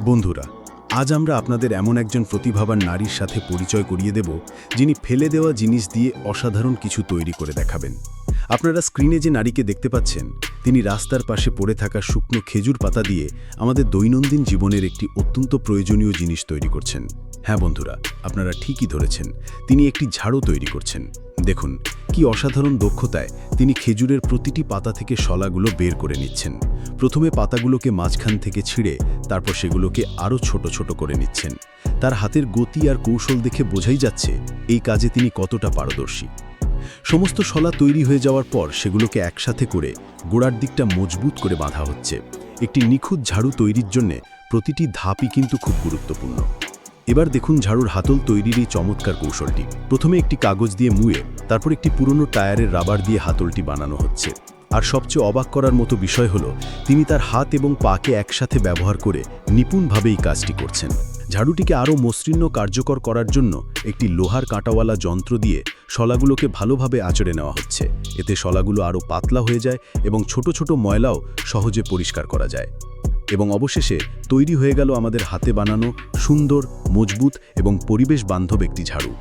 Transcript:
বন্ধুরা, আজ আমরা আপনাদের এমন একজন প্রতিভাবান নারীর সাথে পরিচয় করিয়ে দেব, যিনি ফেলে দেওয়া জিনিস দিয়ে অসাধারণ কিছু তৈরি করে দেখাবেন। আপনারা স্ক্রিনে যে নারীকে দেখতে পাচ্ছেন, তিনি রাস্তার পাশে পড়ে থাকা শুকনো খেজুর পাতা দিয়ে আমাদের দৈনন্দিন জীবনের একটি অত্যন্ত প্রয়োজনীয় জিনিস তৈরি করছেন। হ্যাঁ বন্ধুরা, আপনারা ঠিকই ধরেছেন, তিনি একটি ঝাড়ু তৈরি করছেন। দেখুন কি অসাধারণ দক্ষতায় তিনি খেজুরের প্রতিটি পাতা থেকে শলাগুলো বের করে নিচ্ছেন। প্রথমে পাতাগুলোকে মাঝখান থেকে ছিঁড়ে তারপর সেগুলোকে আরও ছোট ছোট করে নিচ্ছেন। তার হাতের গতি আর কৌশল দেখে বোঝাই যাচ্ছে এই কাজে তিনি কতটা পারদর্শী। সমস্ত শলা তৈরি হয়ে যাওয়ার পর সেগুলোকে একসাথে করে গোড়ার দিকটা মজবুত করে বাঁধা হচ্ছে। একটি নিখুঁত ঝাড়ু তৈরির জন্য প্রতিটি ধাপই কিন্তু খুব গুরুত্বপূর্ণ। এবার দেখুন ঝাড়ুর হাতল তৈরির এই চমৎকার কৌশলটি। প্রথমে একটি কাগজ দিয়ে মুয়ে তারপর একটি পুরনো টায়ারের রাবার দিয়ে হাতলটি বানানো হচ্ছে। আর সবচেয়ে অবাক করার মতো বিষয় হলো, তিনি তার হাত এবং পাকে একসাথে ব্যবহার করে নিপুণভাবে এই কাজটি করছেন। ঝাড়ুটিকে আরও মসৃণ কার্যকর করার জন্য একটি লোহার কাঁটাওয়ালা যন্ত্র দিয়ে শলাগুলোকে ভালোভাবে আচড়ে নেওয়া হচ্ছে। এতে শলাগুলো আরও পাতলা হয়ে যায় এবং ছোট ছোট ময়লাও সহজে পরিষ্কার করা যায়। এবং অবশেষে তৈরি হয়ে গেল আমাদের হাতে বানানো সুন্দর, মজবুত এবং পরিবেশ বান্ধব একটি ঝাড়ু।